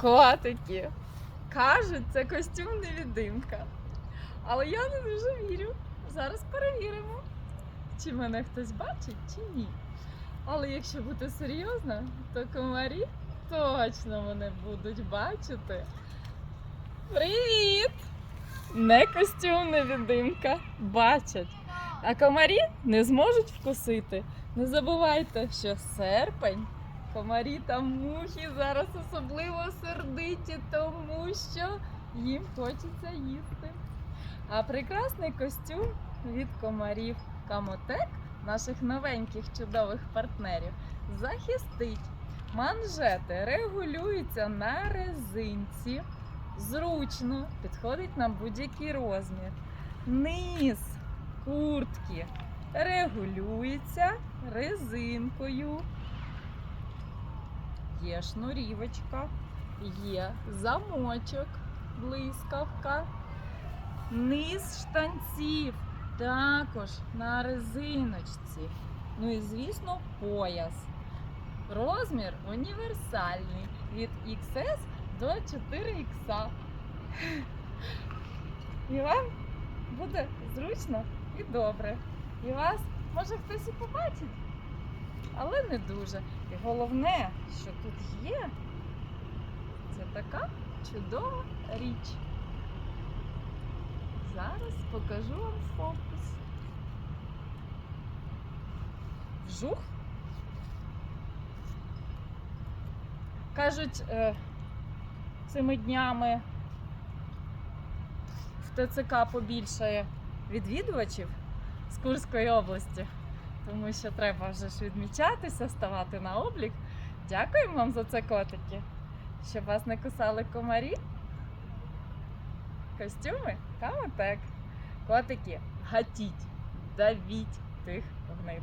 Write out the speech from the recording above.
Котики. Кажуть, це костюм невідимка. Але я не дуже вірю. Зараз перевіримо, чи мене хтось бачить, чи ні. Але якщо бути серйозно, то комарі точно мене будуть бачити. Привіт! Не костюм невідимка. Бачать. А комарі не зможуть вкусити. Не забувайте, що серпень, комарі та мухи зараз особливо сердиті, тому що їм хочеться їсти. А прекрасний костюм від комарів Камотек, наших новеньких чудових партнерів, захистить. Манжети регулюються на резинці, зручно, підходить на будь-який розмір. Низ куртки регулюється резинкою. Є шнурівочка, є замочок, блискавка. Низ штанців також на резиночці. Ну і звісно, пояс. Розмір універсальний від XS до 4X. І вам буде зручно і добре. І вас може хтось і побачить, але не дуже. І головне, що тут є, це така чудова річ. Зараз покажу вам фокус. Вжух. Кажуть, е, цими днями в ТЦК побільшає відвідувачів з Курської області, тому що треба вже ж відмічатися, ставати на облік. Дякуємо вам за це, котики, щоб вас не кусали комарі. Костюми Каметек. Котики, гатіть, давіть тих гнид.